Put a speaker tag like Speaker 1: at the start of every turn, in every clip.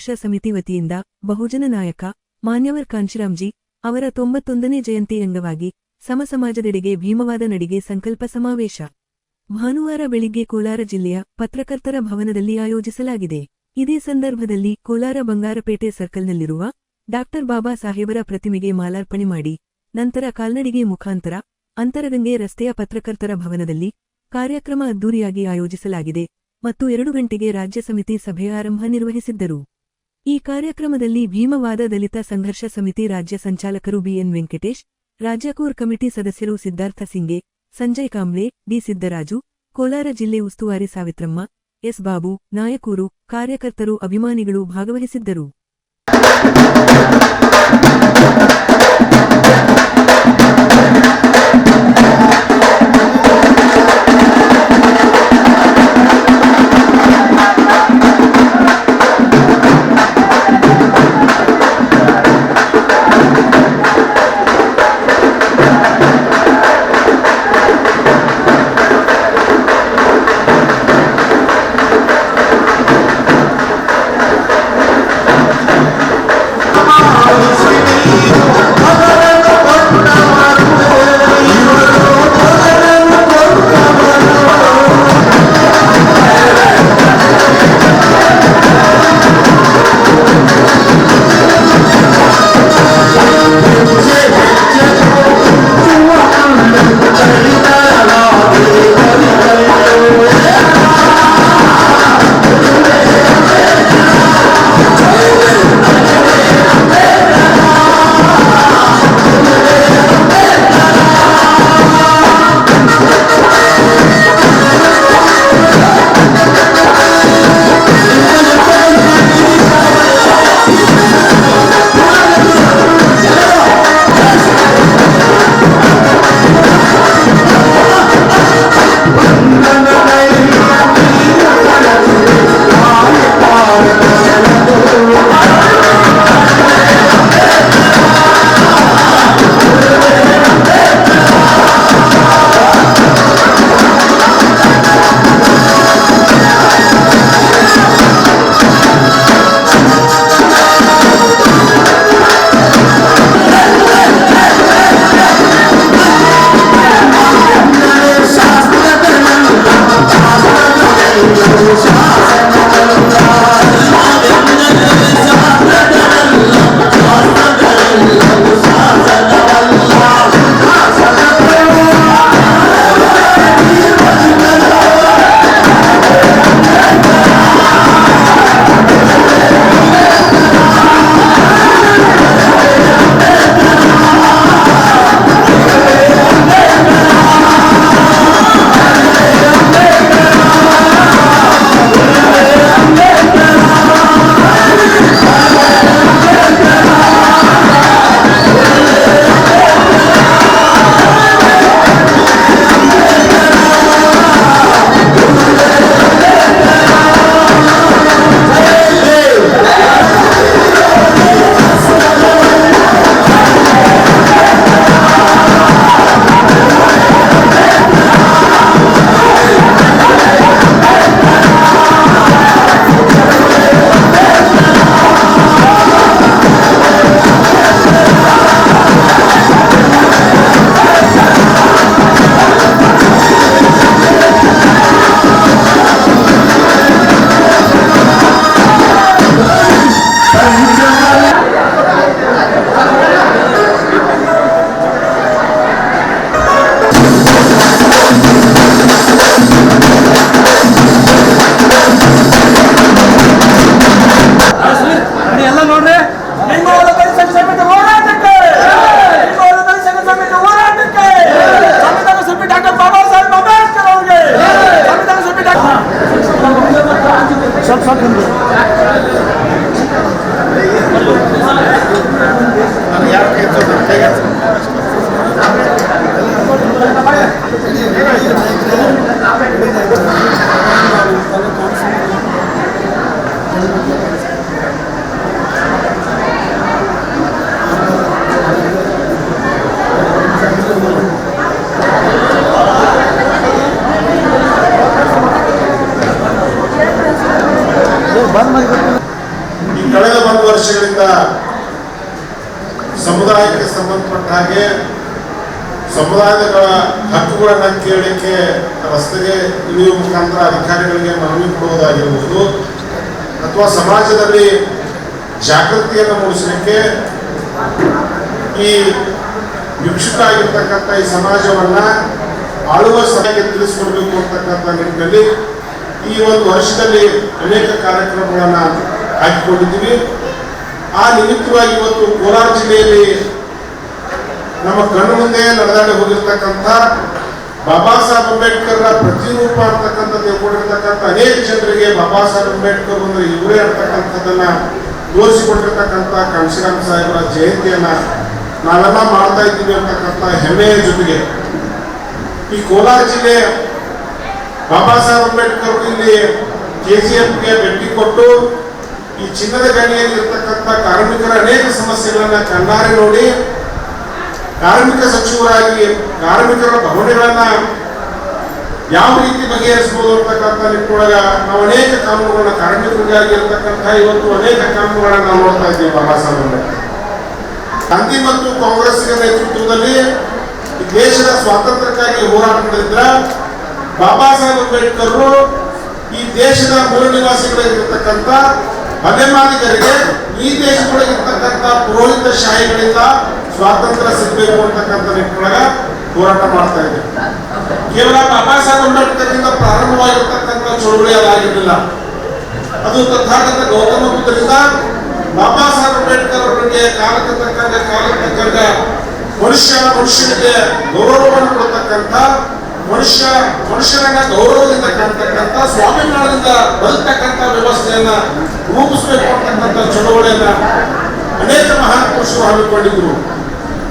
Speaker 1: ಸಂಘರ್ಷ ಸಮಿತಿ ವತಿಯಿಂದ ಬಹುಜನ ನಾಯಕ ಮಾನ್ಯವರ್ ಕಾಂಶಿರಾಮ್ಜಿ ಅವರ ತೊಂಬತ್ತೊಂದನೇ ಜಯಂತಿ ಅಂಗವಾಗಿ ಸಮಸಮಾಜದೆಡೆಗೆ ಭೀಮವಾದ ನಡಿಗೆ ಸಂಕಲ್ಪ ಸಮಾವೇಶ. ಭಾನುವಾರ ಬೆಳಿಗ್ಗೆ ಕೋಲಾರ ಜಿಲ್ಲೆಯ ಪತ್ರಕರ್ತರ ಭವನದಲ್ಲಿ ಆಯೋಜಿಸಲಾಗಿದೆ. ಇದೇ ಸಂದರ್ಭದಲ್ಲಿ ಕೋಲಾರ ಬಂಗಾರಪೇಟೆ ಸರ್ಕಲ್ನಲ್ಲಿರುವ ಡಾಕ್ಟರ್ ಬಾಬಾ ಸಾಹೇಬರ ಪ್ರತಿಮೆಗೆ ಮಾಲಾರ್ಪಣೆ ಮಾಡಿ, ನಂತರ ಕಾಲ್ನಡಿಗೆ ಮುಖಾಂತರ ಅಂತರಗಂಗೆ ರಸ್ತೆಯ ಪತ್ರಕರ್ತರ ಭವನದಲ್ಲಿ ಕಾರ್ಯಕ್ರಮ ಅದ್ದೂರಿಯಾಗಿ ಆಯೋಜಿಸಲಾಗಿದೆ ಮತ್ತು ಎರಡು ಗಂಟೆಗೆ ರಾಜ್ಯ ಸಮಿತಿ ಸಭೆ ಆರಂಭ ನಿರ್ವಹಿಸಿದ್ದರು. ಈ ಕಾರ್ಯಕ್ರಮದಲ್ಲಿ ಭೀಮವಾದ ದಲಿತ ಸಂಘರ್ಷ ಸಮಿತಿ ರಾಜ್ಯ ಸಂಚಾಲಕರು ಬಿಎನ್ ವೆಂಕಟೇಶ್ ರಾಜ್ಯ ಕೋರ್ ಕಮಿಟಿ ಸದಸ್ಯರು ಸಿದ್ಧಾರ್ಥ ಸಿಂಗೆ, ಸಂಜಯ್ ಕಾಂಬ್ಳೆ, ಡಿ ಸಿದ್ದರಾಜು, ಕೋಲಾರ ಜಿಲ್ಲೆ ಉಸ್ತುವಾರಿ ಸಾವಿತ್ರಮ್ಮ, ಎಸ್ ಬಾಬು, ನಾಯಕೂರು ಕಾರ್ಯಕರ್ತರು ಅಭಿಮಾನಿಗಳು ಭಾಗವಹಿಸಿದ್ದರು.
Speaker 2: ಹಕ್ಕುಗಳನ್ನು ಕೇಳಲಿಕ್ಕೆ ರಸ್ತೆಗೆ ಇಳಿಯುವ ಮುಖಾಂತರ ಅಧಿಕಾರಿಗಳಿಗೆ ಮನವಿ ಕೊಡುವುದಾಗಿರಬಹುದು ಅಥವಾ ಸಮಾಜದಲ್ಲಿ ಜಾಗೃತಿಯನ್ನು ಮೂಡಿಸಲಿಕ್ಕೆ ಈ ಭಿಕ್ಷುಕ ಆಗಿರ್ತಕ್ಕಂಥ ಈ ಸಮಾಜವನ್ನ ಆಳುವ ಸಭೆಗೆ ತಿಳಿಸ್ಕೊಡ್ಬೇಕು ಅಂತಕ್ಕಂಥ ನಿಟ್ಟಿನಲ್ಲಿ ಈ ಒಂದು ವರ್ಷದಲ್ಲಿ ಅನೇಕ ಕಾರ್ಯಕ್ರಮಗಳನ್ನು ಹಾಕಿಕೊಂಡಿದ್ದೀವಿ. ಆ ನಿಮಿತ್ತವಾಗಿ ಇವತ್ತು ಕೋಲಾರ ಜಿಲ್ಲೆಯಲ್ಲಿ ನಮ್ಮ ಕಣ್ಣು ಮುಂದೆ ನಡೆದಾಡಿ ಹೋಗಿರ್ತಕ್ಕಂಥ ಬಾಬಾ ಸಾಹೇಬ್ ಅಂಬೇಡ್ಕರ್ ಪ್ರತಿರೂಪ ಅಂತಕ್ಕಂಥದ್ದು ತಿಳ್ಕೊಂಡಿರ್ತಕ್ಕಂಥ ಅನೇಕ ಜನರಿಗೆ ಬಾಬಾ ಸಾಹೇಬ್ ಅಂಬೇಡ್ಕರ್ ಅಂದ್ರೆ ಇವರೇ ಅಂತಕ್ಕಂಥದ್ದನ್ನ ತೋರಿಸಿಕೊಟ್ಟಿರ್ತಕ್ಕಂಥ ಕಾಂಶಿರಾಮ್ ಸಾಹೇಬರ ಜಯಂತಿಯನ್ನ ನಾವೆಲ್ಲ ಮಾಡ್ತಾ ಇದ್ದೀವಿ ಅಂತಕ್ಕಂಥ ಹೆಮ್ಮೆಯ ಜೊತೆಗೆ. ಈ ಕೋಲಾರ ಜಿಲ್ಲೆ ಬಾಬಾ ಸಾಹೇಬ್ ಅಂಬೇಡ್ಕರ್ ಇಲ್ಲಿ ಕೆಜಿಎಫ್ಗೆ ಭೇಟಿ ಕೊಟ್ಟು, ಈ ಚಿನ್ನದ ಗಣಿಯಲ್ಲಿ ಇರ್ತಕ್ಕಂಥ ಕಾರ್ಮಿಕರ ಅನೇಕ ಸಮಸ್ಯೆಗಳನ್ನ ಕಣ್ಣಾರೆ ನೋಡಿ ಕಾರ್ಮಿಕ ಸಚಿವರಾಗಿ, ಕಾರ್ಮಿಕರ ಭವನಗಳನ್ನ ಯಾವ ರೀತಿ ಬಗೆಹರಿಸಬಹುದು ಅಂತಕ್ಕಂಥ ನಿಟ್ಟಿನೊಳಗ ನಾವು ಅನೇಕ ಕಾನೂನುಗಳನ್ನ ಕಾರ್ಮಿಕರಿಗಾಗಿ ಇರತಕ್ಕಂಥ ಇವತ್ತು ಅನೇಕ ಕಾನೂನುಗಳನ್ನ ನಾವು ನೋಡ್ತಾ ಇದ್ದೀವಿ ಬಾಬಾ ಸಾಹೇಬ್ ಗಾಂಧಿ ಮತ್ತು ಕಾಂಗ್ರೆಸ್ಸಿನ ನೇತೃತ್ವದಲ್ಲಿ ದೇಶದ ಸ್ವಾತಂತ್ರ್ಯಕ್ಕಾಗಿ ಹೋರಾಟ ಮಾಡಿದ್ರ ಬಾಬಾ ಸಾಹೇಬ್ ಅಂಬೇಡ್ಕರ್ ಈ ದೇಶದ ಮೂಲ ನಿವಾಸಿಗಳಿರ್ತಕ್ಕಂಥ ಮಲೆಮಾದಿಗರಿಗೆ ಈ ದೇಶದೊಳಗಿರ್ತಕ್ಕಂಥ ಪುರೋಹಿತ ಶಾಹಿಗಳಿಂದ ಸ್ವಾತಂತ್ರ್ಯ ಸಿಗಬೇಕು ಅಂತಕ್ಕಂಥ ನಿಟ್ಟಿನೊಳಗ ಹೋರಾಟ ಮಾಡ್ತಾ ಇದೆ. ಕೇವಲ ಬಾಬಾ ಸಾಹೇಬ್ ಅಂಬೇಡ್ಕರ್ನಿಂದ ಪ್ರಾರಂಭವಾಗಿರ್ತಕ್ಕಂಥ ಚಳುವಳಿ ಅದಾಗಿರಲಿಲ್ಲ ಅದು ತಥಾಗತ ಗೌತಮ ಬುದ್ಧರಿಂದ ಬಾಬಾ ಸಾಹೇಬ್ ಅಂಬೇಡ್ಕರ್ ಅವರಿಗೆ ಕಾಲಕ್ಕೆ ತಕ್ಕಂತೆ ಕಾಲಕ್ಕೆ ತಕ್ಕಂತೆ ಮನುಷ್ಯ ಮನುಷ್ಯನಿಗೆ ಗೌರವವನ್ನು ಕೊಡ್ತಕ್ಕಂಥ ಮನುಷ್ಯ ಮನುಷ್ಯರನ್ನ ಗೌರವದಿಂದ ಕಾಣ್ತಕ್ಕಂಥ ಸ್ವಾಭಿಮಾನದಿಂದ ಬದುಕ್ತಕ್ಕಂಥ ವ್ಯವಸ್ಥೆಯನ್ನ ರೂಪಿಸಬೇಕು ಅಂತಕ್ಕಂಥ ಚಳುವಳಿಯನ್ನ ಅನೇಕ ಮಹಾಪುರುಷರು ಹಮ್ಮಿಕೊಂಡಿದ್ರು.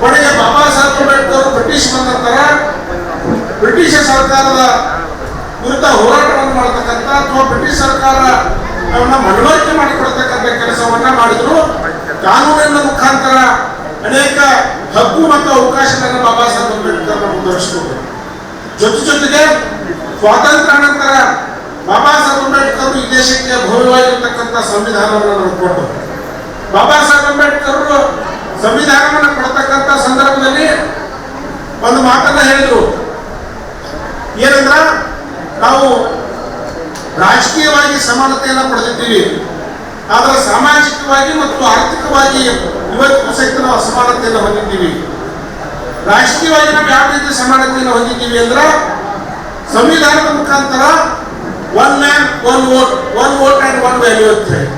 Speaker 2: ಕೊನೆಗೆ ಬಾಬಾ ಸಾಹೇಬ್ ಅಂಬೇಡ್ಕರ್ ಬ್ರಿಟಿಷ್ ಬಂದ ನಂತರ ಬ್ರಿಟಿಷ್ ಸರ್ಕಾರದ ವಿರುದ್ಧ ಹೋರಾಟವನ್ನು ಮಾಡತಕ್ಕಂಥ ಅಥವಾ ಬ್ರಿಟಿಷ್ ಸರ್ಕಾರ ಅವನ್ನ ಮನವರಿಕೆ ಮಾಡಿಕೊಡ್ತಕ್ಕಂಥ ಕೆಲಸವನ್ನ ಮಾಡಿದ್ರು. ಕಾನೂನಿನ ಮುಖಾಂತರ ಅನೇಕ ಹಕ್ಕು ಮತ್ತು ಅವಕಾಶಗಳನ್ನು ಬಾಬಾ ಸಾಹೇಬ್ ಅಂಬೇಡ್ಕರ್ ಮುಂದುವರಿಸಿದ್ರು ಜೊತೆ ಜೊತೆಗೆ ಸ್ವಾತಂತ್ರ್ಯ ನಂತರ ಬಾಬಾ ಸಾಹೇಬ್ ಅಂಬೇಡ್ಕರ್ ಈ ದೇಶಕ್ಕೆ ಭವ್ಯವಾಗಿರ್ತಕ್ಕಂಥ ಸಂವಿಧಾನವನ್ನು ನೋಡ್ಕೊಂಡು ಬಾಬಾ ಸಾಹೇಬ್ ಅಂಬೇಡ್ಕರ್ ಸಂವಿಧಾನವನ್ನು ಕೊಡ್ತಕ್ಕಂಥ ಸಂದರ್ಭದಲ್ಲಿ ಒಂದು ಮಾತನ್ನ ಹೇಳಿದ್ರು. ಏನಂದ್ರ, ನಾವು ರಾಜಕೀಯವಾಗಿ ಸಮಾನತೆಯನ್ನು ಪಡೆದಿದ್ದೀವಿ. ಆದರೆ ಸಾಮಾಜಿಕವಾಗಿ ಮತ್ತು ಆರ್ಥಿಕವಾಗಿ ಇವತ್ತು ಸಹಿತ ನಾವು ಅಸಮಾನತೆಯನ್ನು ಹೊಂದಿದ್ದೀವಿ. ರಾಜಕೀಯವಾಗಿ ನಾವು ಯಾವ ರೀತಿ ಸಮಾನತೆಯನ್ನು ಹೊಂದಿದ್ದೀವಿ ಅಂದ್ರೆ, ಸಂವಿಧಾನದ ಮುಖಾಂತರ one man one vote one vote and one value ಅಂತ ಹೇಳಿ.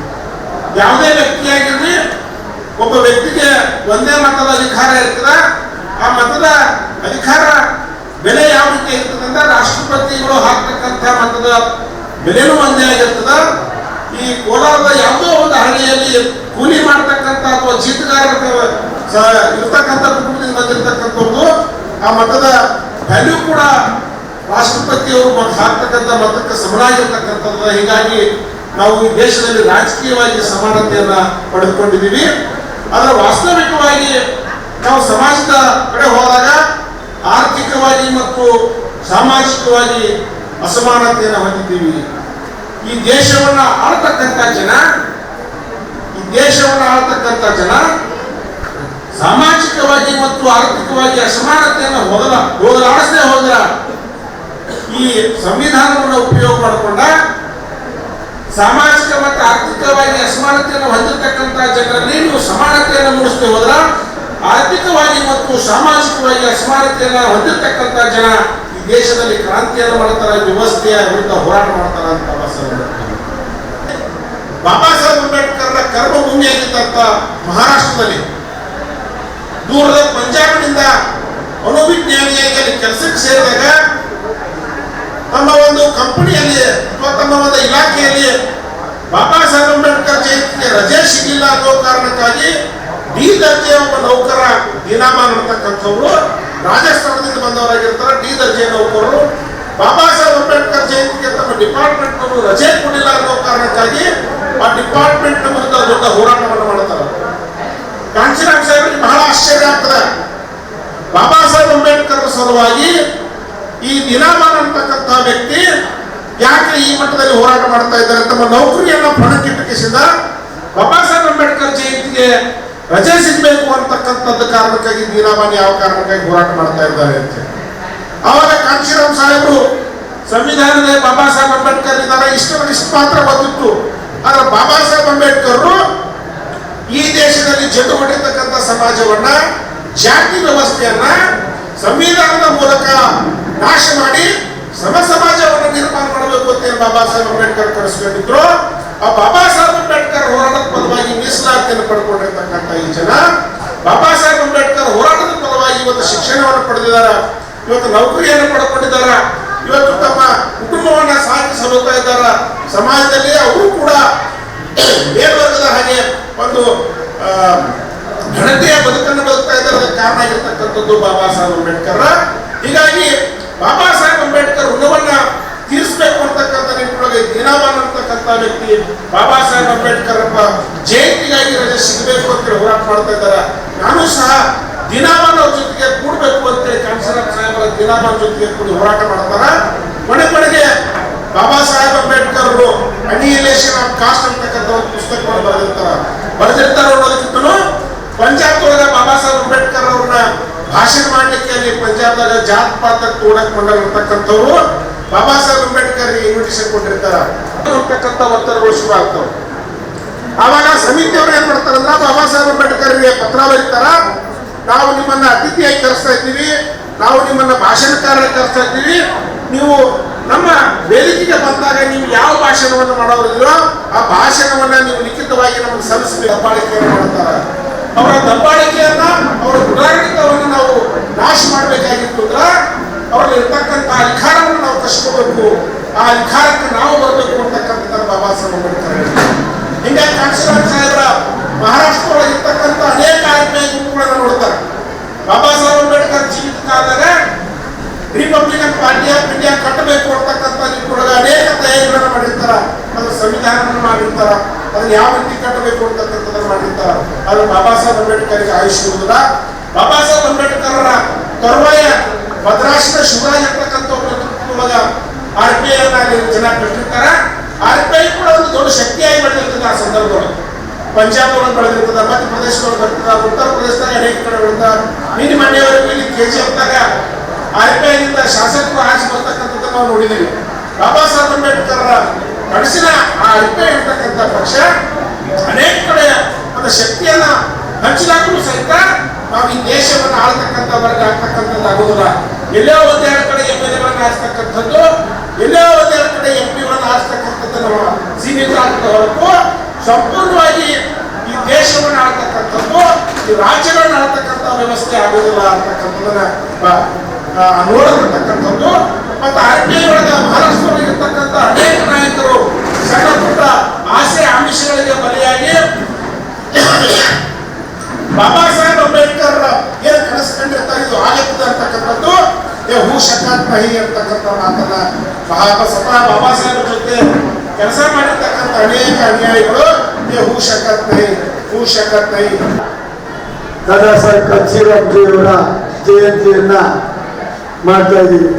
Speaker 2: ಯಾವುದೇ ವ್ಯಕ್ತಿಯಾಗಿರಲಿ, ಒಬ್ಬ ವ್ಯಕ್ತಿಗೆ ಒಂದೇ ಮತದ ಅಧಿಕಾರ ಇರ್ತದೆ, ಆ ಮತದ ಅಧಿಕಾರ ಬೆಲೆ ಯಾವ ರೀತಿ ಇರ್ತದೆ ರಾಷ್ಟ್ರಪತಿಗಳು ಹಾಕ್ತಕ್ಕಂಥ ಮತದ ಬೆಲೆನೂ ಒಂದೇ ಆಗಿರ್ತದ. ಈ ಕೋಲಾರದ ಯಾವುದೋ ಒಂದು ಹಳ್ಳಿಯಲ್ಲಿ ಕೂಲಿ ಮಾಡ್ತಕ್ಕಂಥ ಅಥವಾ ಜೀತಗಾರರ ಇರ್ತಕ್ಕಂಥ ಕುಟುಂಬದಿಂದ ಬಂದಿರತಕ್ಕಂಥವ್ರು ಆ ಮತದ ವ್ಯಾಲ್ಯೂ ಕೂಡ ರಾಷ್ಟ್ರಪತಿಯವರು ಹಾಕ್ತಕ್ಕಂಥ ಮತಕ್ಕೆ ಸಮನಾಗಿರ್ತಕ್ಕಂಥದ್ದು ಹೀಗಾಗಿ ನಾವು ಈ ದೇಶದಲ್ಲಿ ರಾಜಕೀಯವಾಗಿ ಸಮಾನತೆಯನ್ನ ಪಡೆದುಕೊಂಡಿದ್ದೀವಿ. ಆದರೆ ವಾಸ್ತವಿಕವಾಗಿ ನಾವು ಸಮಾಜದ ಕಡೆ ಹೋದಾಗ ಆರ್ಥಿಕವಾಗಿ ಮತ್ತು ಸಾಮಾಜಿಕವಾಗಿ ಅಸಮಾನತೆಯನ್ನು ಹೊಂದಿದ್ದೀವಿ. ಈ ದೇಶವನ್ನ ಆಳ್ತಕ್ಕಂಥ ಜನ, ಈ ದೇಶವನ್ನ ಆಳ್ತಕ್ಕಂಥ ಜನ ಸಾಮಾಜಿಕವಾಗಿ ಮತ್ತು ಆರ್ಥಿಕವಾಗಿ ಅಸಮಾನತೆಯನ್ನು ಹೋದಲ ಹೋದಲಾಡಿಸದೆ ಹೋದ್ರ ಈ ಸಂವಿಧಾನವನ್ನು ಉಪಯೋಗ ಮಾಡಿಕೊಂಡ ಸಾಮಾಜಿಕ ಮತ್ತು ಆರ್ಥಿಕವಾಗಿ ಅಸಮಾನತೆಯನ್ನು ಹೊಂದಿರತಕ್ಕಂಥ ಜನರಲ್ಲಿ ನೀವು ಸಮಾನತೆಯನ್ನು ಮೂಡಿಸದೆ ಹೋದ್ರ, ಆರ್ಥಿಕವಾಗಿ ಮತ್ತು ಸಾಮಾಜಿಕವಾಗಿ ಅಸಮಾನತೆಯನ್ನು ಹೊಂದಿರತಕ್ಕಂಥ ಜನ ಈ ದೇಶದಲ್ಲಿ ಕ್ರಾಂತಿಯನ್ನು ಮಾಡ್ತಾರ ವ್ಯವಸ್ಥೆಯ ವಿರುದ್ಧ ಹೋರಾಟ ಮಾಡ್ತಾರ ಅಂತ ಬಾಬಾ ಸಾಹೇಬ್ ಅಂಬೇಡ್ಕರ್. ಮಹಾರಾಷ್ಟ್ರದಲ್ಲಿ ದೂರದ ಪಂಜಾಬ್ನಿಂದ ಅನುವಿಜ್ಞಾನಿಯಾಗಿ ಅಲ್ಲಿ ಕೆಲಸಕ್ಕೆ ಸೇರಿದಾಗ ತಮ್ಮ ಒಂದು ಕಂಪನಿಯಲ್ಲಿ ಅಥವಾ ತಮ್ಮ ಒಂದು ಇಲಾಖೆಯಲ್ಲಿ ಬಾಬಾ ಸಾಹೇಬ್ ಅಂಬೇಡ್ಕರ್ ಜಯಂತಿಗೆ ರಜೆ ಸಿಗಲಿಲ್ಲ ಅನ್ನೋ ಕಾರಣಕ್ಕಾಗಿ ಡಿ ದರ್ಜೆಯ ಒಬ್ಬ ನೌಕರ ದಿನಾಮಾನ್ ಅಂತಕ್ಕಂಥವ್ರು ರಾಜಸ್ಥಾನದಿಂದ ಬಂದವರಾಗಿರ್ತಾರೆ. ಡಿ ದರ್ಜೆಯ ನೌಕರರು. ಬಾಬಾ ಸಾಹೇಬ್ ಅಂಬೇಡ್ಕರ್ ಜಯಂತಿಗೆ ತಮ್ಮ ಡಿಪಾರ್ಟ್ಮೆಂಟ್ ನವರು ರಜೆ ಕೊಡಿಲ್ಲ ಅನ್ನೋ ಕಾರಣಕ್ಕಾಗಿ ಆ ಡಿಪಾರ್ಟ್ಮೆಂಟ್ ವಿರುದ್ಧ ದೊಡ್ಡ ಹೋರಾಟವನ್ನು ಮಾಡ್ತಾರೆ. ಕಾಂಚಿರಾಮ್ ಸಾಹೇಬರಿಗೆ ಬಹಳ ಆಶ್ಚರ್ಯ ಆಗ್ತದೆ. ಬಾಬಾ ಸಾಹೇಬ್ ಅಂಬೇಡ್ಕರ್ ಸಲುವಾಗಿ ಈ ದಿನಮಾನ ಅಂತಕ್ಕಂಥ ವ್ಯಕ್ತಿ ಯಾಕೆ ಈ ಮಟ್ಟದಲ್ಲಿ ಹೋರಾಟ ಮಾಡ್ತಾ ಇದ್ದಾರೆ ತಮ್ಮ ನೌಕರಿಯನ್ನ ಪಣಕ್ಕಿಟ್ಟಿಸಿದ ಬಾಬಾ ಸಾಹೇಬ್ ಅಂಬೇಡ್ಕರ್ ಜಯಂತಿಗೆ ರಜೆ ಸಿಗಬೇಕು ಅಂತಕ್ಕಂಥದ್ದು ಕಾರಣಕ್ಕಾಗಿ ದಿನಮಾನ ಯಾವ ಕಾರಣಕ್ಕಾಗಿ ಹೋರಾಟ ಮಾಡ್ತಾ ಇದ್ದಾರೆ ಅಂತ ಅವಾಗ ಕಾಂಶಿರಾಮ್ ಸಾಹೇಬರು ಸಂವಿಧಾನದ ಬಾಬಾ ಸಾಹೇಬ್ ಅಂಬೇಡ್ಕರ್ ಇದ್ದಾರೆ ಇಷ್ಟು ಇಷ್ಟು ಮಾತ್ರ ಬಂದಿತ್ತು ಆದ್ರೆ ಬಾಬಾ ಸಾಹೇಬ್ ಅಂಬೇಡ್ಕರ್ ಈ ದೇಶದಲ್ಲಿ ಜಡ್ಡು ಹೊಡಿತಕ್ಕಂಥ ಸಮಾಜವನ್ನ, ಜಾತಿ ವ್ಯವಸ್ಥೆಯನ್ನ, ಸಂವಿಧಾನದ ಮೂಲಕ ನಾಶ ಮಾಡಿ ಸಮ ಸಮಾಜವನ್ನು ನಿರ್ಮಾಣ ಮಾಡಬೇಕು ಅಂತ ಬಾಬಾ ಸಾಹೇಬ್ ಅಂಬೇಡ್ಕರ್ ಕರೆಸ್ಕೊಂಡಿದ್ರು. ಆ ಬಾಬಾ ಸಾಹೇಬ್ ಅಂಬೇಡ್ಕರ್ ಹೋರಾಟದ ಪರವಾಗಿ ಮೀಸಲಾತಿಯನ್ನು ಪಡ್ಕೊಂಡಿರ್ತಕ್ಕಂಥ ಈ ಜನ, ಬಾಬಾ ಸಾಹೇಬ್ ಅಂಬೇಡ್ಕರ್ ಹೋರಾಟದ ಪರವಾಗಿ ಇವತ್ತು ಶಿಕ್ಷಣವನ್ನು ಪಡೆದಿದ್ದಾರೆ ಇವತ್ತು ನೌಕರಿಯನ್ನು ಪಡ್ಕೊಂಡಿದ್ದಾರೆ ಇವತ್ತು ತಮ್ಮ ಕುಟುಂಬವನ್ನ ಸಾಕಿ ಸಲುತ್ತಾ ಇದ್ದಾರೆ. ಸಮಾಜದಲ್ಲಿ ಅವರು ಕೂಡ ಮೇಲ್ವರ್ಗದ ಹಾಗೆ ಒಂದು ಘನತೆಯ ಬದುಕನ್ನು ಬದುಕ್ತಾ ಇದ್ದಾರೆ. ಕಾರಣ ಆಗಿರ್ತಕ್ಕಂಥದ್ದು ಬಾಬಾ ಸಾಹೇಬ್ ಅಂಬೇಡ್ಕರ್. ಹೀಗಾಗಿ ಬಾಬಾ ಸಾಹೇಬ್ ಅಂಬೇಡ್ಕರ್ ಋಣವನ್ನ ತೀರಿಸಬೇಕು ಅಂತಕ್ಕಂಥ ನಿಟ್ಟಿನೊಳಗೆ ದೀನಾಬಾನ್ ಅಂತಕ್ಕಂಥ ವ್ಯಕ್ತಿ ಬಾಬಾ ಸಾಹೇಬ್ ಅಂಬೇಡ್ಕರ್ ಎಂಬ ಜಯಂತಿಗಾಗಿ ರಜೆ ಸಿಗಬೇಕು ಅಂತೇಳಿ ಹೋರಾಟ ಮಾಡ್ತಾ ಇದ್ದಾರೆ. ನಾನು ಸಹ ದೀನಾಬಾನ್ ಅವ್ರ ಜೊತೆಗೆ ಕೂಡಬೇಕು ಅಂತೇಳಿ ಕಾಂಸರಾಮ್ ಸಾಹೇಬರ ದೀನಾಬಾನ್ ಜೊತೆಗೆ ಕೂಡಿ ಹೋರಾಟ ಮಾಡ್ತಾರ. ಕೊನೆ ಕೊನೆಗೆ ಬಾಬಾ ಸಾಹೇಬ್ ಅಂಬೇಡ್ಕರ್ ಅವರು ಅನಿಹಿಲೇಷನ್ ಆಫ್ ಕಾಸ್ಟ್ ಅಂತಕ್ಕಂಥ ಒಂದು ಪುಸ್ತಕವನ್ನು ಬರೆದಿರ್ತಾರ. ಬರೆದಿರ್ತಾರ ಅನ್ನೋದಕ್ಕಿಂತಲೂ ಪಂಜಾಬ್ ಒಳಗ ಬಾಬಾ ಸಾಹೇಬ್ ಅಂಬೇಡ್ಕರ್ ಅವ್ರನ್ನ ಭಾಷಣ ಮಾಡಲಿಕ್ಕೆ ಅಲ್ಲಿ ಪಂಜಾಬ್ದಾಗ ಜಾತ್ ಪಾತ ಕೂಡಕ್ ಮಾಡಿರ್ತಕ್ಕಂಥವ್ರು ಬಾಬಾ ಸಾಹೇಬ್ ಅಂಬೇಡ್ಕರ್ ಇನ್ವಿಟೇಷನ್ ಕೊಟ್ಟಿರ್ತಾರ. ಒತ್ತಡಗಳು ಶುರು ಆಗ್ತಾವ. ಆವಾಗ ಸಮಿತಿಯವರು ಏನ್ ಮಾಡ್ತಾರ ಅಂದ್ರೆ ಬಾಬಾ ಸಾಹೇಬ್ ಅಂಬೇಡ್ಕರ್ಗೆ ಪತ್ರ ಬರೀತಾರ ನಾವು ನಿಮ್ಮನ್ನ ಅತಿಥಿಯಾಗಿ ಕರೆಸ್ತಾ ಇದ್ದೀವಿ, ನಾವು ನಿಮ್ಮನ್ನ ಭಾಷಣಕಾರ ಕರೆಸ್ತಾ ಇದ್ದೀವಿ, ನೀವು ನಮ್ಮ ವೇದಿಕೆಗೆ ಬಂದಾಗ ನೀವು ಯಾವ ಭಾಷಣವನ್ನು ಮಾಡೋದಿಲ್ಲೋ ಆ ಭಾಷಣವನ್ನ ನೀವು ಲಿಖಿತವಾಗಿ ನಮಗೆ ಸಲ್ಲಿಸಬೇಕು. ದಬ್ಬಾಳಿಕೆಯನ್ನು ಮಾಡ್ತಾರ. ಅವರ ದಬ್ಬಾಳಿಕೆಯನ್ನ ಅವರ ನಾಶ ಮಾಡಬೇಕಾಗಿತ್ತು ಅಂದ್ರೆ ಅವರಲ್ಲಿ ಇರ್ತಕ್ಕಂಥ ಅಧಿಕಾರವನ್ನು ನಾವು ಕಷ್ಟಬೇಕು ಆ ಅಧಿಕಾರಕ್ಕೆ ನಾವು ಬರಬೇಕು ಅಂತಕ್ಕಂಥ ಬಾಬಾ ಸಾಹೇಬ್ ಅಂಬೇಡ್ಕರ್ ಹಿಂಗೆ ಹಿಂಗಾಗಿ ಕಾಂಶಿರಾಮ್ ಸಾಹೇಬ್ರ ಮಹಾರಾಷ್ಟ್ರ ಒಳಗೆ ಇರ್ತಕ್ಕಂಥ ಅನೇಕ ಆತ್ಮೀಯ ಗುಂಪುಗಳನ್ನು ನೋಡ್ತಾರೆ. ಬಾಬಾ ಸಾಹೇಬ್ ಅಂಬೇಡ್ಕರ್ ಜೀವಿತ ಕಾಲದಾಗ ರಿಪಬ್ಲಿಕನ್ ಪಾರ್ಟಿ ಆಫ್ ಇಂಡಿಯಾ ಕಟ್ಟಬೇಕು ಅಂತಕ್ಕಂಥ ನಿಟ್ಟಿನೊಳಗೆ ಅನೇಕ ತಯಾರಿಗಳನ್ನು ಮಾಡಿರ್ತಾರ. ಅದು ಸಂವಿಧಾನವನ್ನು ಮಾಡಿರ್ತಾರ. ಅದನ್ನ ಯಾವ ರೀತಿ ಕಟ್ಟಬೇಕು ಅಂತಕ್ಕಂಥದ್ದನ್ನು ಮಾಡಿರ್ತಾರ. ಅದು ಬಾಬಾ ಸಾಹೇಬ್ ಅಂಬೇಡ್ಕರ್ಗೆ ಆಯುಷ್ಯ ಇರುವುದಿಲ್ಲ ಬಾಬಾ ಸಾಹೇಬ್ ಅಂಬೇಡ್ಕರ್ ಅವರ ತರುವಾಯ ಭದ್ರಾಶ್ರ ಶಿವರಾಜ್ ಅಂತಕ್ಕಂಥ ಒಬ್ಬ ನೇತೃತ್ವದೊಳಗ ಆರ್ ಪಿ ಐ ಜನ ಬಿಟ್ಟಿರ್ತಾರ ಆರ್ ಪಿ ಐ ಕೂಡ ಒಂದು ದೊಡ್ಡ ಶಕ್ತಿಯಾಗಿ ಬೆಳೆದಿರ್ತದೆ ಆ ಸಂದರ್ಭದೊಳಗೆ ಪಂಜಾಬ್ ಒಳಗೆ ಬೆಳೆದಿರ್ತದ ಮಧ್ಯಪ್ರದೇಶದೊಳಗೆ ಬರ್ತದೆ ಉತ್ತರ ಪ್ರದೇಶದಾಗ ಅನೇಕ ಕಡೆ ಬೆಳೆದ ನಿನ್ನ ಮನೆಯವರೆಗೂ ಇಲ್ಲಿ ಕೆ ಜಿ ಎಫ್ದಾಗ ಆರ್ ಪಿ ಐನಿಂದ ಶಾಸಕರು ಆಚೆ ಬರ್ತಕ್ಕಂಥದ್ದು ನಾವು ನೋಡಿದ್ದೀವಿ. ಬಾಬಾ ಸಾಹೇಬ್ ಅಂಬೇಡ್ಕರ್ ಕನಸಿನ ಆ ಆರ್ ಪಿ ಐ ಇರ್ತಕ್ಕಂಥ ಪಕ್ಷ ಅನೇಕ ಕಡೆ ಒಂದು ಶಕ್ತಿಯನ್ನ ಹಂಚಿದಾಗಲೂ ಸಹಿತ ನಾವು ಈ ದೇಶವನ್ನು ಆಳ್ತಕ್ಕಂಥ ವರ್ಗ ಆಗ್ತಕ್ಕಂಥದ್ದು ಆಗೋದಿಲ್ಲ ಎಲ್ಲೋ ಒಂದೆರಡು ಕಡೆ ಎಂ ಎಲ್ ಎಗಳನ್ನು ಆರಿಸ್ತಕ್ಕಂಥದ್ದು, ಎಲ್ಲೋ ಒಂದೆರಡು ಕಡೆ ಎಂ ಪಿಗಳನ್ನು ಆರಿಸ್ತಕ್ಕಂಥದ್ದು ನಾವು ಸೀಮಿತ ಆಗ್ತದೆ ಹೊರತು ಸಂಪೂರ್ಣವಾಗಿ ಈ ದೇಶವನ್ನು ಆಳ್ತಕ್ಕಂಥದ್ದು, ಈ ರಾಜ್ಯಗಳನ್ನು ಆಳ್ತಕ್ಕಂಥ ವ್ಯವಸ್ಥೆ ಆಗೋದಿಲ್ಲ ಅಂತಕ್ಕಂಥದ್ದನ್ನ ನೋಡತಕ್ಕಂಥದ್ದು. ಮತ್ತು ಆರ್ ಬಿ ಐ ಒಳಗೆ ಮಹಾರಾಷ್ಟ್ರದಲ್ಲಿ ಇರ್ತಕ್ಕಂಥ ಅನೇಕ ನಾಯಕರು, ಸಣ್ಣ ಪುಟ್ಟ ಆಸೆ ಆಮಿಷಗಳಿಗೆ ಬಲಿಯಾಗಿ ಬಾಬಾ ಸಾಹೇಬ್ ಅಂಬೇಡ್ಕರ್ ಏನು ಕನಸ್ಕೊಂಡಿರ್ತಾರೆ ಇದು ಆಗುತ್ತದೆ ಅಂತಕ್ಕಂಥದ್ದು. ಹೂ ಶಕಾತ್ ನಹಿ ಅಂತಕ್ಕಂಥ ಮಾತನ್ನ ಬಾಬಾ ಸ್ವತಃ ಬಾಬಾ ಸಾಹೇಬ್ ಜೊತೆ ಕೆಲಸ ಮಾಡಿರ್ತಕ್ಕಂಥ ಅನೇಕ ಅನ್ಯಾಯಿಗಳು. ಹೂ ಶಕಾತ್ ನಹಿ ಹೂ ಶಕಾತ್ ನಹಿ
Speaker 3: ದಾದಾ ಸಾಹೇಬ್ ಕಚ್ಚಿರಾಮ್ಜಿಯವರ ಜಯಂತಿಯನ್ನ ಮಾಡ್ತಾ ಇದ್ದೀವಿ.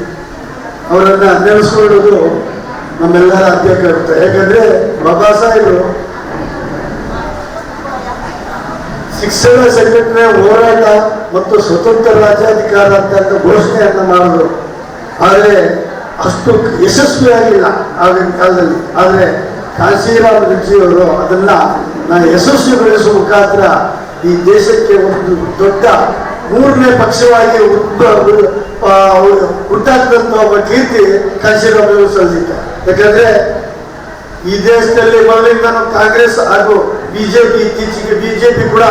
Speaker 3: ಅವರನ್ನ ನೆನೆಸ್ಕೊಳ್ಳೋದು ನಮ್ಮೆಲ್ಲರ ಅಧ್ಯಕ್ಷ ಯಾಕಂದ್ರೆ ಬಾಬಾ ಸಾಹೇಬರು ಶಿಕ್ಷಣ ಸಂಘಟನೆ, ಹೋರಾಟ ಮತ್ತು ಸ್ವತಂತ್ರ ರಾಜ್ಯಾಧಿಕಾರ ಅಂತ ಘೋಷಣೆಯನ್ನ ಮಾಡಿದ್ರು. ಆದರೆ ಅಷ್ಟು ಯಶಸ್ವಿ ಯಶಸ್ವಿಯಾಗಿಲ್ಲ ಆಗಿನ ಕಾಲದಲ್ಲಿ. ಆದರೆ ಕಾಶಿರಾಮ್ ರುಚಿಯವರು ಅದನ್ನ ನಾನು ಯಶಸ್ವಿಗೊಳಿಸುವ ಮುಖಾಂತರ ಈ ದೇಶಕ್ಕೆ ಒಂದು ದೊಡ್ಡ ಮೂರನೇ ಪಕ್ಷವಾಗಿ ಹುಟ್ಟಾಕ್ದಂತ ಒಬ್ಬ ಕೀರ್ತಿ ಕಾಶಿರಾಮ್ ಸಲ್ಲಿದ್ದಾರೆ ಯಾಕಂದ್ರೆ ಈ ದೇಶದಲ್ಲಿ ಮೊದಲಿಂದ ಕಾಂಗ್ರೆಸ್ ಹಾಗೂ ಬಿಜೆಪಿ ಇತ್ತೀಚೆಗೆ ಬಿಜೆಪಿ ಕೂಡ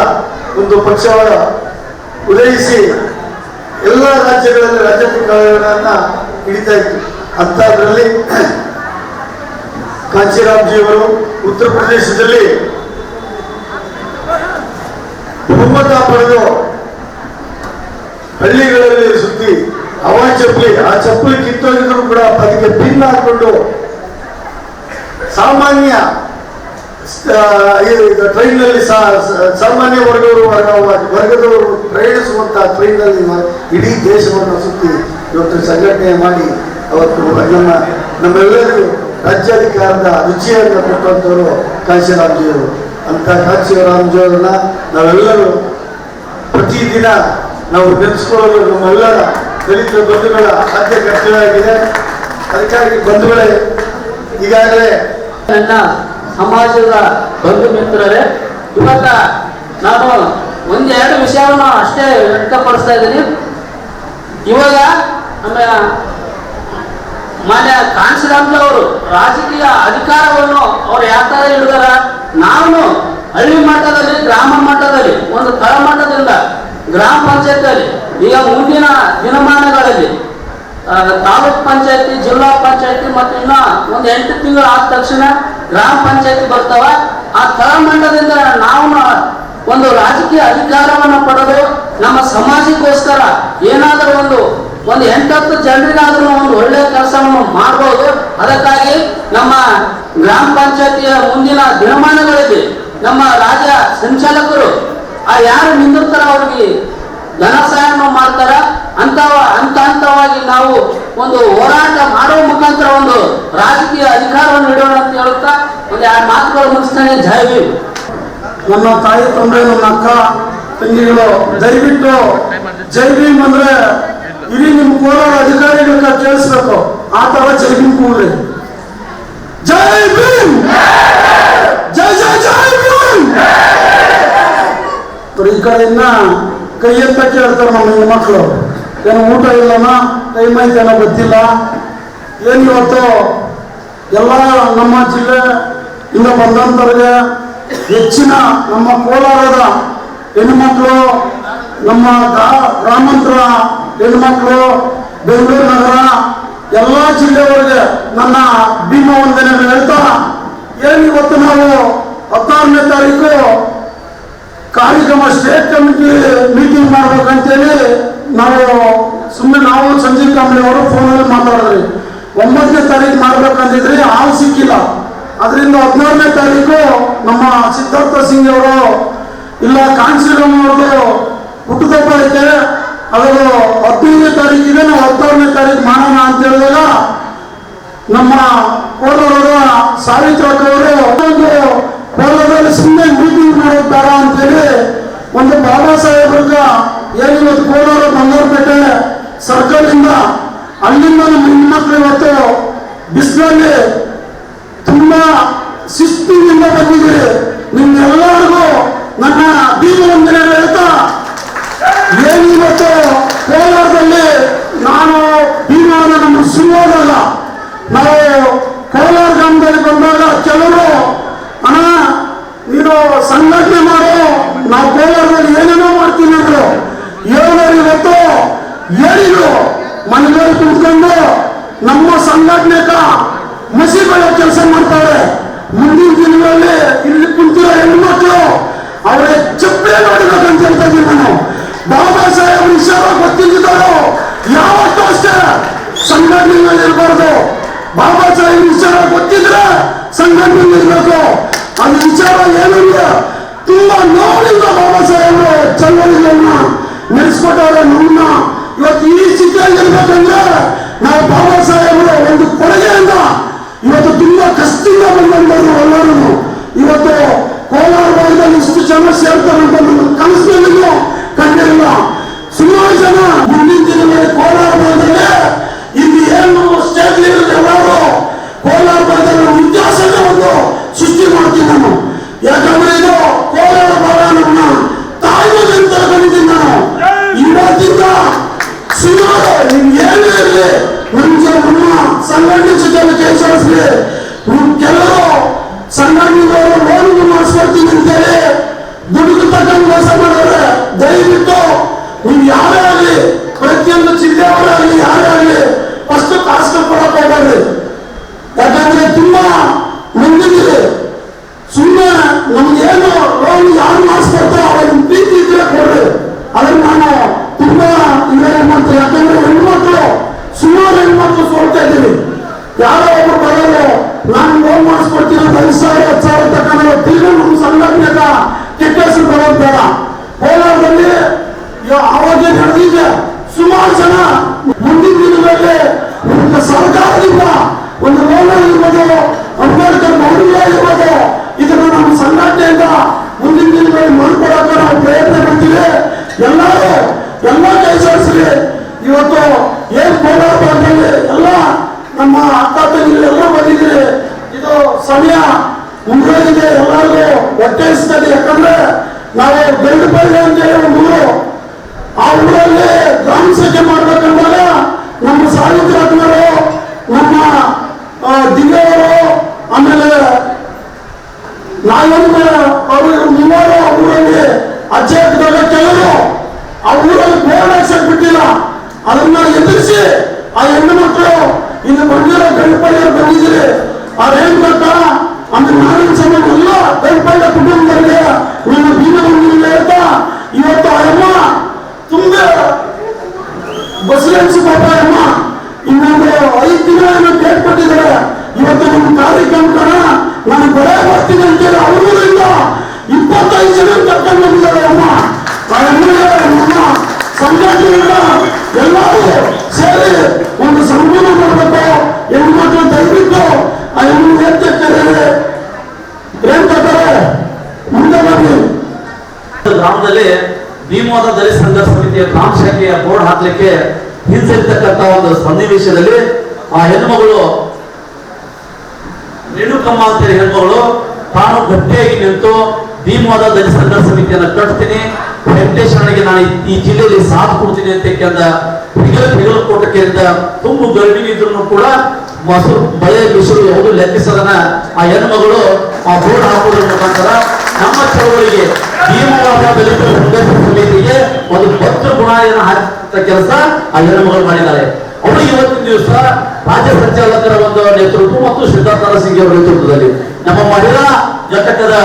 Speaker 3: ಒಂದು ಪಕ್ಷವನ್ನು ಉದಯಿಸಿ ಎಲ್ಲ ರಾಜ್ಯಗಳಲ್ಲಿ ರಾಜ್ಯಾಧಿಕಾರಗಳನ್ನ ಹಿಡಿತಾ ಇತ್ತು. ಅಂಥದ್ರಲ್ಲಿ ಕಾಂಚಿರಾಮ್ಜಿಯವರು ಉತ್ತರ ಪ್ರದೇಶದಲ್ಲಿ ಬಹುಮತ ಪಡೆದು ಹಳ್ಳಿಗಳಲ್ಲಿ ಸುತ್ತಿ ಅವ ಚಪ್ಪಲಿ, ಆ ಚಪ್ಪಲಿ ಕಿತ್ತೋಗಿದ್ರು ಕೂಡ ಅದಕ್ಕೆ ಪಿನ್ ಹಾಕೊಂಡು ಸಾಮಾನ್ಯ ಟ್ರೈನ್ನಲ್ಲಿ ಸಾಮಾನ್ಯ ವರ್ಗವರು ವರ್ಗ- ವರ್ಗದವರು ಪ್ರಯಾಣಿಸುವಂತಹ ಟ್ರೈನ್ನಲ್ಲಿ ಇಡೀ ದೇಶವನ್ನು ಸುತ್ತಿ ಇವತ್ತು ಸಂಘಟನೆ ಮಾಡಿ ಅವತ್ತು ನಮ್ಮ, ನಮ್ಮೆಲ್ಲರಿಗೂ ರಾಜ್ಯಾಧಿಕಾರದ ರುಚಿಯನ್ನು ಕೊಟ್ಟಂತವರು ಕಾಶಿರಾಮ್ಜಿಯವರು ಅಂತ ಕಾಶಿರಾಮ್ಜಿಯವರನ್ನ ನಾವೆಲ್ಲರೂ ಪ್ರತಿದಿನ ನಾವು ನೆನೆಸ್ಕೊಳ್ಳಲು ನಮ್ಮೆಲ್ಲರ ದಲಿತ ಬಂಧುಗಳ ಆದ್ಯ ಕರ್ತವ್ಯ ಆಗಿದೆ. ಅದಕ್ಕಾಗಿ ಬಂಧುಗಳೇ, ಈಗಾಗಲೇ
Speaker 4: ನನ್ನ ಸಮಾಜದ ಬಂಧು ಮಿತ್ರರೇ, ಇವತ್ತ ನಾನು ಒಂದೆರಡು ವಿಷಯವನ್ನು ಅಷ್ಟೇ ವ್ಯಕ್ತಪಡಿಸ್ತಾ ಇದ್ದೀನಿ. ಇವಾಗ ನಮ್ಮ ಮಾನ್ಯ ಕಾಂಶಿರಾಮ್ಜಿ ಅವರು ರಾಜಕೀಯ ಅಧಿಕಾರವನ್ನು ಅವ್ರು ಯಾವ ಥರ ಹಿಡಿದಾರ? ನಾವು ಹಳ್ಳಿ ಮಟ್ಟದಲ್ಲಿ, ಗ್ರಾಮ ಮಟ್ಟದಲ್ಲಿ, ಒಂದು ತಳಮಟ್ಟದಿಂದ ಗ್ರಾಮ ಪಂಚಾಯತಿಯಲ್ಲಿ ಈಗ ಮುಂದಿನ ದಿನಮಾನಗಳಲ್ಲಿ ತಾಲೂಕ್ ಪಂಚಾಯತಿ, ಜಿಲ್ಲಾ ಪಂಚಾಯತಿ ಮತ್ತು ಇನ್ನ ಒಂದು ಎಂಟು ತಿಂಗಳು ಆದ ತಕ್ಷಣ ಗ್ರಾಮ ಪಂಚಾಯಿತಿ ಬರ್ತಾವ, ಆ ತಳಮಟ್ಟದಿಂದ ನಾವು ಒಂದು ರಾಜಕೀಯ ಅಧಿಕಾರವನ್ನು ಪಡೆದು ನಮ್ಮ ಸಮಾಜಕ್ಕೋಸ್ಕರ ಏನಾದರೂ ಒಂದು ಒಂದು ಎಂಟತ್ತು ಜನರಿಗಾದ್ರೂ ಒಂದು ಒಳ್ಳೆಯ ಕೆಲಸವನ್ನು ಮಾಡಬಹುದು ಅದಕ್ಕಾಗಿ ನಮ್ಮ ಗ್ರಾಮ ಪಂಚಾಯತಿಯ ಮುಂದಿನ ದಿನಮಾನಗಳಲ್ಲಿ ನಮ್ಮ ರಾಜ್ಯ ಸಂಚಾಲಕರು, ಆ ಯಾರು ನಿಂದಿರ್ತಾರ ಅವ್ರಿಗೆ ಧನ ಸಹಾಯವನ್ನು ಮಾಡ್ತಾರ. ಅಂತ ಹಂತ ಹಂತವಾಗಿ ನಾವು ಒಂದು ಹೋರಾಟ ಮಾಡುವ ಮುಖಾಂತರ ಒಂದು ರಾಜಕೀಯ ಅಧಿಕಾರವನ್ನು ನೀಡೋಣ ಅಂತ ಹೇಳುತ್ತಾ ಒಂದು ಎರಡು ಮಾತುಗಳು ಮುಗಿಸ್ತಾನೆ. ಜೈ
Speaker 5: ನಮ್ಮ ತಾಯಿ, ತಂದೆ, ನನ್ನ ಅಕ್ಕ, ತಂಗಿಗಳು, ದಯವಿಟ್ಟು ಜೈ ಅಂದ್ರೆ ಇಡೀ ನಿಮ್ಮ ಕೋಲಾರ ಅಧಿಕಾರಿಗಳ ಕೇಳಿಸ್ಬೇಕು. ಆ ತರ ಜೈ ಕೂಗ್ರಿ ಜೈ ಜೈ ಜೈ ಜೈ ಭೀಮ್! ಈ ಕಡೆಯಿಂದ ಕೈ ಎತ್ತ ಕೇಳ್ತಾರೆ ನಮ್ಮ ಹೆಣ್ಮಕ್ಳು ಏನು ಊಟ ಇಲ್ಲನ? ಟೈಮ್ ಐತೇನೋ ಗೊತ್ತಿಲ್ಲ. ಏನು ಇವತ್ತು? ಎಲ್ಲ ನಮ್ಮ ಜಿಲ್ಲೆ ಇಂದ ಬಂದಂಥವ್ರಿಗೆ ಹೆಚ್ಚಿನ ನಮ್ಮ ಕೋಲಾರದ ಹೆಣ್ಮಕ್ಳು ನಮ್ಮ ಗ್ರಾ- ಗ್ರಾಮಾಂತರ ಹೆಣ್ಮಕ್ಳು ಬೆಂಗಳೂರು ನಗರ, ಎಲ್ಲ ಜಿಲ್ಲೆಯವರಿಗೆ ನನ್ನ ಭೀಮ ವಂದನೆಯನ್ನು ಹೇಳ್ತಾ ಏನು ಇವತ್ತು ನಾವು ಹದಿನಾರನೇ ತಾರೀಕು ಕಾರ್ಯಕ್ರಮ ಸ್ಟೇಟ್ ಕಮಿಟಿ ಮೀಟಿಂಗ್ ಮಾಡ್ಬೇಕಂತೇಳಿ ನಾವು ಸುಮ್ಮನೆ ನಾವು ಸಂಜೀವ್ ಕಾಂಬ್ಳಿ ಅವರು ಫೋನಲ್ಲಿ ಮಾತಾಡಿದ್ರಿ. ಒಂಬತ್ತನೇ ತಾರೀಕು ಮಾಡ್ಬೇಕಂತಿದ್ರಿ ಹಾಲು ಸಿಕ್ಕಿಲ್ಲ. ಅದರಿಂದ ಹದಿನಾರನೇ ತಾರೀಕು ನಮ್ಮ ಸಿದ್ಧಾರ್ಥ ಸಿಂಗ್ ಅವರು ಇಲ್ಲ ಕಾಂಚೀರಾಮ್ ಅವರು ಹುಟ್ಟುಹಬ್ಬ ಐತೆ ಅದು ಹದಿನೈದನೇ ತಾರೀಕಿಗೆ ನಾವು ಹದಿನಾರನೇ ತಾರೀಕು ಮಾಡೋಣ ಅಂತ ಹೇಳಿದಾಗ ನಮ್ಮ ಕೋಲಾರದ ಸಾವಿತ್ರಕ್ಕ ಅವರು ಒಂದು ಕೋಲಾರದಲ್ಲಿ ಸುಮ್ಮನೆ ಮೀಟಿಂಗ್ ಬೇಡ ಅಂತೇಳಿ ಒಂದು ಬಾಬಾ ಸಾಹೇಬ್ರಗ ಏನಿವತ್ತು ಕೋಲಾರ ಬಂಗಾರಪೇಟೆ ಸರ್ಕಲ್ ಇಂದ ಅಲ್ಲಿಂದ ನಿಮ್ಮ ಮಕ್ಕಳು ಇವತ್ತು ಬಿಸಿಲಲ್ಲಿ ತುಂಬಾ ಶಿಸ್ತಿನಿಂದ ಬಂದಿದ್ದೀರಿ. ನಿಮ್ಮೆಲ್ಲರಿಗೂ ನನ್ನ ದೀಪವಂದನೆ ಹೇಳ್ತಾ ಏನಿವತ್ತು ಕೋಲಾರದಲ್ಲಿ ನಾನು ಭೀಮಾನ ನಮ್ಮ ಸುಳ್ಳೋದಲ್ಲ ನಾವು ಕೋಲಾರ ಗ್ರಾಮದಲ್ಲಿ ಬಂದಾಗ ಕೆಲವರು ಸಂಘಟನೆ ಮಾಡು ನಾವು ಕೋಲಾರದಲ್ಲಿ ಏನೇನೋ ಮಾಡ್ತೀನಿ ಅಂದ್ರು ಹೇಳೋರು ಇವತ್ತು ಹೇಳಿದ್ರು ಮನೆಯಲ್ಲಿ ಕುತ್ಕೊಂಡು ನಮ್ಮ ಸಂಘಟನೆ ಮಸಿಗಳ ಕೆಲಸ ಮಾಡ್ತಾರೆ. ಮುಂದಿನ ದಿನಗಳಲ್ಲಿ ಇಲ್ಲಿ ಕುಂತಿರೋ ಹೆಣ್ಮಕ್ಳು ಅವರ ಚಪ್ಪೆ ನೋಡಿರೋದಂತ ಹೇಳ್ತಾ ಇದ್ದೀನಿ ನಾನು. ಬಾಬಾ ಸಾಹೇಬ್ ವಿಷಯ ಗೊತ್ತಿದ್ದಾರೋ ಯಾವತ್ತೂ ಅಷ್ಟೇ ಸಂಘಟನೆಗಳಲ್ಲಿ ಇರಬಾರ್ದು. ಬಾಬಾ ಸಾಹೇಬ್ ವಿಚಾರ ಗೊತ್ತಿದ್ರೆ ಸಂಘಟನೆ ಇರಬೇಕು. ಅದು ವಿಚಾರ ಏನಿದೆ ತುಂಬಾ ನೋಡಿದ ಬಾಬಾ ಸಾಹೇಬರು ಚಳವಳಿಗಳನ್ನ ನಡೆಸ್ಕೊಟ್ಟವ್ರೆ ನಮ್ಮ ಇವತ್ತು ಈ ಸ್ಥಿತಿಯಲ್ಲಿ ಇರ್ಬೇಕಂದ್ರೆ ನಾವು ಬಾಬಾ ಸಾಹೇಬರು ಒಂದು ಕೊಡುಗೆಯಿಂದ ಇವತ್ತು ತುಂಬಾ ಕಷ್ಟದಿಂದ ಬಂದಂತವ್ರು ಎಲ್ಲರೂ. ಇವತ್ತು ಕೋಲಾರ ಭಾಗದಲ್ಲಿ ಇಷ್ಟು ಜನ ಸೇರ್ತಾರೆ ಅಂತ ನಮ್ಮ ಕನಸಿನಲ್ಲಿಯೂ ಕಂಡಿಲ್ಲ ಸುಮಾರು ಜನ ಮುಂದಿನ ಯಾರೋ ಒಬ್ರು ಬರೋರು ನಾನು ಲೋನ್ ಮಾಡಿಸ್ಕೊಡ್ತೀನಿ ಅಂತ ಐದು ಸಾವಿರ ಹತ್ತು ಸಾವಿರ ತಗೊಂಡು ತಿರ್ಗಿ ನಮ್ಮ ಸಂಘಟನೆಗ ಕೆಟ್ಟ ಹೆಸರು ಬರೋದು ಕೋಲಾರದಲ್ಲಿ ಅವಾಗೇ ನಡೆದಿದೆ ಸುಮಾರು ಜನ ಮುಂದಿನ ದಿನಗಳಲ್ಲಿ ಒಂದು ಸರ್ಕಾರದಿಂದ ಒಂದು ಲೋನ್ ಇರ್ಬೋದು, ಅಂಬೇಡ್ಕರ್ ಮೌಲ್ಯ ಇರ್ಬೋದು, ಇದನ್ನು ನಮ್ಮ ಸಂಘಟನೆಯಿಂದ ಮುಂದಿನ ದಿನಗಳಲ್ಲಿ ಮಾಡ್ಕೊಡಕ್ಕೆ ನಾವು ಪ್ರಯತ್ನ ಮಾಡ್ತೀವಿ ಎಲ್ಲರೂ, ಎಲ್ಲ ಕೈ ಇವತ್ತು ಏನ್ ಕೋಲಾರ ಎಲ್ಲ ನಮ್ಮ ಅಕ್ಕ ತಂಗಿಗಳು ಎಲ್ಲ ಬಂದಿದ್ದೀರಿ ಇದು ಸಮಯ ಮುಂದುವರಿದೆ ಎಲ್ಲರಿಗೂ ಒಟ್ಟೆಸ್ತದೆ ಯಾಕಂದ್ರೆ ನಾವು ಬೆಳ್ಳುಪಳ್ಳಿ ಅಂತೇಳಿ ಒಂದು ಊರು. ಆ ಊರಲ್ಲಿ ಗ್ರಾಮ ಸಭೆ ಮಾಡ್ಬೇಕಂದಾಗ ನಮ್ಮ ಸಾವಿತ್ರಾತ್ಮರು ನಮ್ಮ ದಿವ್ಯವರು, ಆಮೇಲೆ ನಾಯಮ್ಮ ಅವರು, ಮೂವರು ಆ ಊರಲ್ಲಿ ಅಜ್ಜೆ ಹಾಕಿದಾಗ ಕೆಲವರು ಆ ಊರಲ್ಲಿ ಬೋರ್ಡ್ ಹಾಕ್ಸಕ್ ಬಿಟ್ಟಿಲ್ಲ. ಅದನ್ನ ಎದುರಿಸಿ ಆ ಹೆಣ್ಣು ಮಕ್ಕಳು ಇಲ್ಲಿ ಬಂದಿರೋ ಗಂಡಪಳ್ಳಿಯರು ಬಂದಿದ್ದೀರಿ ಅವ್ರೇನ್ ಗೊತ್ತಾ ಅಂದ್ರೆ ನಾರಾಯಣ ಸಮಾಜ ಎಲ್ಲ ಗಣಪಯ್ಯ ಕುಟುಂಬದಲ್ಲಿ ನನ್ನ ಭೀಮಗೊಂಡಿಲ್ಲ ಅಂತ ಇವತ್ತು ಅಮ್ಮ ತುಂಬಾ ಬಸವನ್ಸ್ ಪಾಪ ಅಮ್ಮ ಇನ್ನೊಂದು ಐದು ದಿನ ಕೊಟ್ಟಿದ್ದಾರೆ ಇವತ್ತು ನಮ್ಮ ಕಾರ್ಯಕ್ರಮಕ್ಕನ ನಾನು ಬರೇ ಬರ್ತೀನಿ ಅಂತೇಳಿ ಇಲ್ಲ ಇಪ್ಪತ್ತೈದು ಜನ ಕರ್ಕೊಂಡು ಬಂದಿದ್ದಾರೆ ಅಮ್ಮ. ಆ ಅಮ್ಮಗೆ ಸಂಘಟನೆಗಳ ಎಲ್ಲರೂ ಸೇರಿ ಒಂದು ಸಂಪೂರ್ಣ ಮಾಡಬೇಕು ಹೆಣ್ಮಕ್ಳು ದಯವಿಟ್ಟು ಆ ಹೆಣ್ಣು ಏನ್ ಬರ್ತಾರೆ ಮುಂದೆ ಬನ್ನಿ.
Speaker 6: ಗ್ರಾಮದಲ್ಲಿ ಭೀಮವಾದ ದಲಿತ ಸಂಘರ್ಷ ಸಮಿತಿಯ ಗ್ರಾಮ ಶಾಖೆಯ ಬೋರ್ಡ್ ಹಾಕ್ಲಿಕ್ಕೆ ಹಿಂಸರಿತಕ್ಕಂತ ಒಂದು ಸನ್ನಿವೇಶದಲ್ಲಿ ಆ ಹೆಣ್ಮಗಳು ರೇಣುಕಮ್ಮ ಅಂತೇಳಿ ಹೆಣ್ಮಗಳು ತಾನು ಗಟ್ಟಿಯಾಗಿ ನಿಂತು ಭೀಮವಾದ ದಲಿತ ಸಂಘರ್ಷ ಸಮಿತಿಯನ್ನು ಕಟ್ತೀನಿ. ವೆಂಕಟೇಶ್ವರನಿಗೆ ನಾನು ಈ- ಜಿಲ್ಲೆಯಲ್ಲಿ ಸಾಥ್ ಕೊಡ್ತೀನಿ ಅಂತ ಕೇಂದ್ರ ಹೆಗಲ ಹೆಗಲ ಅಂತ ತುಂಬು ಗರ್ಭಿಣಿ ಇದ್ರು ಕೂಡ ಮೊಸರು ಭಯ ಬಿಸಿಲು ಯಾವುದು ಲೆಕ್ಕಿಸದನ ಆ ಹೆಣ್ಮಗಳು ಆ ಬೋರ್ಡ್ ಹಾಕೋದ್ರ ಮುಖಾಂತರ ನಮ್ಮ ಚಳವಳಿಗೆ ಭೀಮವಾದ ದಲಿತ ಸಂಘರ್ಷ ಸಮಿತಿಗೆ ಒಂದು ಭದ್ರ ಗುಣಾಯನ ಹಾಕಿದ ಕೆಲಸ ಆ ಹೆಣ್ಮಗಳು ಮಾಡಿದ್ದಾರೆ. ಅವರು ಇವತ್ತಿನ ದಿವಸ ರಾಜ್ಯ ಸಂಚಾಲಕರ ಒಂದು ನೇತೃತ್ವ ಮತ್ತು ಸಿದ್ಧಾರ್ಥ ಸಿಂಗ್ ಅವರ ನೇತೃತ್ವದಲ್ಲಿ. ನಮ್ಮ ಮಹಿಳಾ ಘಟಕದ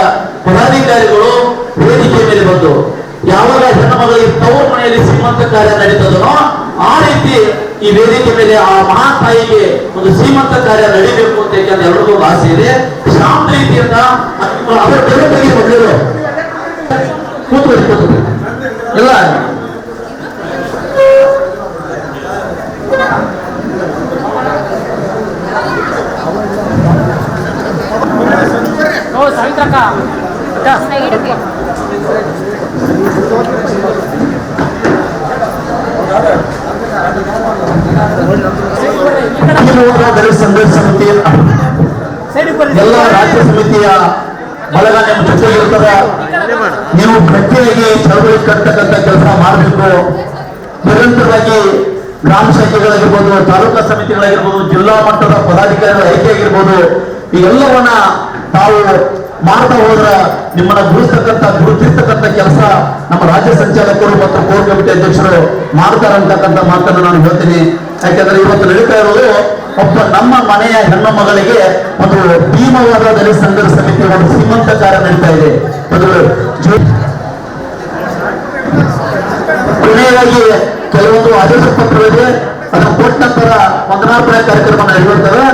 Speaker 6: ಪದಾಧಿಕಾರಿಗಳು ವೇದಿಕೆ ಮೇಲೆ ಬಂದು ಯಾವಾಗ ಹೆಣ್ಣು ಮಗಳಿಗೆ ತವರು ಮನೆಯಲ್ಲಿ ಸೀಮಂತ ಕಾರ್ಯ ನಡೀತದನೋ ಆ ರೀತಿ ಈ ವೇದಿಕೆ ಮೇಲೆ ಆ ಮಹಾತಾಯಿಗೆ ಒಂದು ಸೀಮಂತ ಕಾರ್ಯ ನಡೀಬೇಕು ಅಂತ ಯಾಕಂದ್ರೆ ಎಲ್ಲರಿಗೂ ಒಂದು ಆಸೆ ಇದೆ. ಶಾಂತ ರೀತಿಯಿಂದ ಅವರ ಬೆಳಕಿಗೆ ಮೊದಲು ಕೂತ್ಕೊಳ್ಳಿ ಕೂತ್ಕೊಳ್ಳಿ. ಎಲ್ಲ ಭೀಮವಾದ ದಲಿತ ಸಂಘರ್ಷ ಸಮಿತಿ, ಎಲ್ಲ ರಾಜ್ಯ ಸಮಿತಿಯ ಬಳಗ ನಿಮ್ಮ ಜೊತೆ ಇರ್ತದ ನೀವು ಗಟ್ಟಿಯಾಗಿ ಚಳವಳಿ ಕಟ್ಟತಕ್ಕಂಥ ಕೆಲಸ ಮಾಡಬೇಕು. ನಿರಂತರವಾಗಿ ಗ್ರಾಮ ಶಾಖೆಗಳಾಗಿರ್ಬೋದು, ತಾಲೂಕಾ ಸಮಿತಿಗಳಾಗಿರ್ಬೋದು, ಜಿಲ್ಲಾ ಮಟ್ಟದ ಪದಾಧಿಕಾರಿಗಳ ಆಯ್ಕೆ ಆಗಿರ್ಬೋದು ಇವೆಲ್ಲವನ್ನ ತಾವು ಮಾಡ್ತಾ ಹೋದ್ರ ನಿಮ್ಮನ್ನ ಗುರುಸ್ತಕ್ಕಂಥ ಗುರುತಿಸ್ತಕ್ಕಂಥ ಕೆಲಸ ನಮ್ಮ ರಾಜ್ಯ ಸಂಚಾಲಕರು ಮತ್ತು ಕೋರ್ ಕಮಿಟಿ ಅಧ್ಯಕ್ಷರು ಮಾಡ್ತಾರೆ ಅಂತಕ್ಕಂಥ ಮಾತನ್ನು ನಾನು ಹೇಳ್ತೀನಿ. ಯಾಕಂದ್ರೆ ಇವತ್ತು ನಡೀತಾ ಇರೋದು ಒಬ್ಬ ನಮ್ಮ ಮನೆಯ ಹೆಣ್ಣು ಮಗಳಿಗೆ ಒಂದು ಭೀಮವಾದ ದಲಿತ ಸಂಘರ್ಷ ಸಮಿತಿ ಒಂದು ಶ್ರೀಮಂತ ಕಾರ್ಯ ನಡೀತಾ ಇದೆ. ಕೊನೆಯದಾಗಿ ಕೆಲವೊಂದು ಆದೇಶ ಪತ್ರವಿದೆ ಅದನ್ನು ಕೊಟ್ಟ ನಂತರ ವಂದನಾರ್ಪಣೆ ಕಾರ್ಯಕ್ರಮ ನಡೆಯುವಂತಾರೆ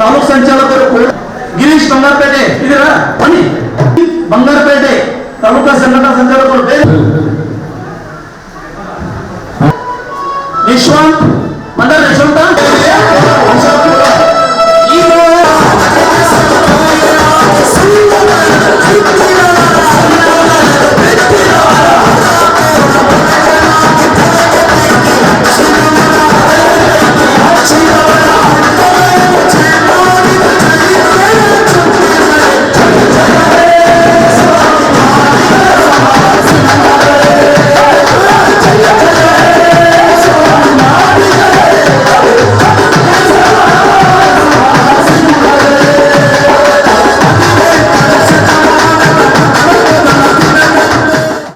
Speaker 6: ತಾಲೂಕ್ ಸಂಚಾಲಕರು ಕೂಡ ಗಿರೀಶ್ ಬಂಗಾರಪೇಟೆ ಇದೀರಾ ಬನ್ನಿ ಬಂಗಾರಪೇಟೆ ಪ್ರಮುಖ ಸಂಘಟನಾ ಸಂಚಾಲಕರು ಯಶವಂತ್ ಬಂದಾರ ಯಶವಂತ ಈಗ